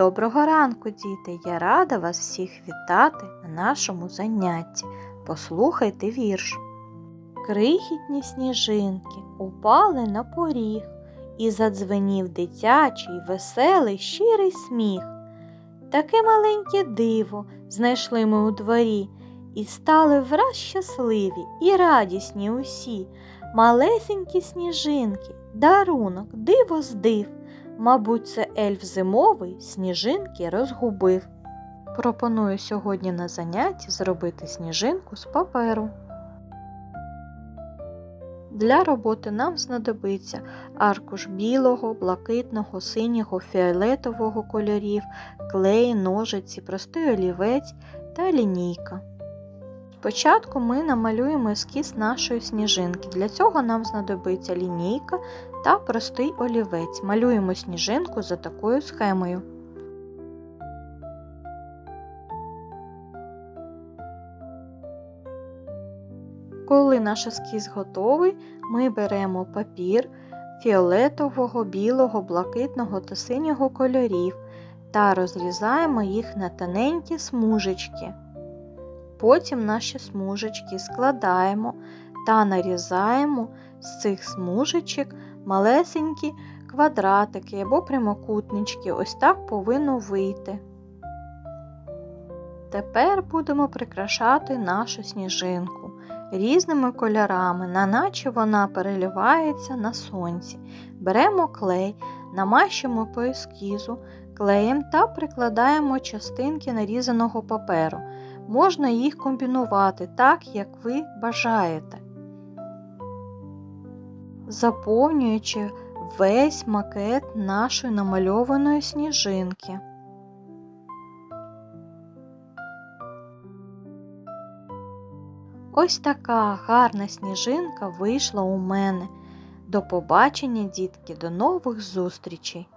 Доброго ранку, діти! Я рада вас всіх вітати на нашому занятті. Послухайте вірш. Крихітні сніжинки упали на поріг, і задзвенів дитячий, веселий, щирий сміх. Таке маленьке диво знайшли ми у дворі, і стали враз щасливі і радісні усі. Малесенькі сніжинки, дарунок, диво з див. Мабуть, це ельф зимовий сніжинки розгубив. Пропоную сьогодні на занятті зробити сніжинку з паперу. Для роботи нам знадобиться аркуш білого, блакитного, синього, фіолетового кольорів, клей, ножиці, простий олівець та лінійка. Спочатку ми намалюємо ескіз нашої сніжинки. Для цього нам знадобиться лінійка та простий олівець. Малюємо сніжинку за такою схемою. Коли наш ескіз готовий, ми беремо папір фіолетового, білого, блакитного та синього кольорів та розрізаємо їх на тоненькі смужечки. Потім наші смужечки складаємо та нарізаємо з цих смужечок малесенькі квадратики або прямокутнички. Ось так повинно вийти. Тепер будемо прикрашати нашу сніжинку різними кольорами, на наче вона переливається на сонці. Беремо клей, намащимо по ескізу клеєм та прикладаємо частинки нарізаного паперу. Можна їх комбінувати так, як ви бажаєте, заповнюючи весь макет нашої намальованої сніжинки. Ось така гарна сніжинка вийшла у мене. До побачення, дітки, до нових зустрічей!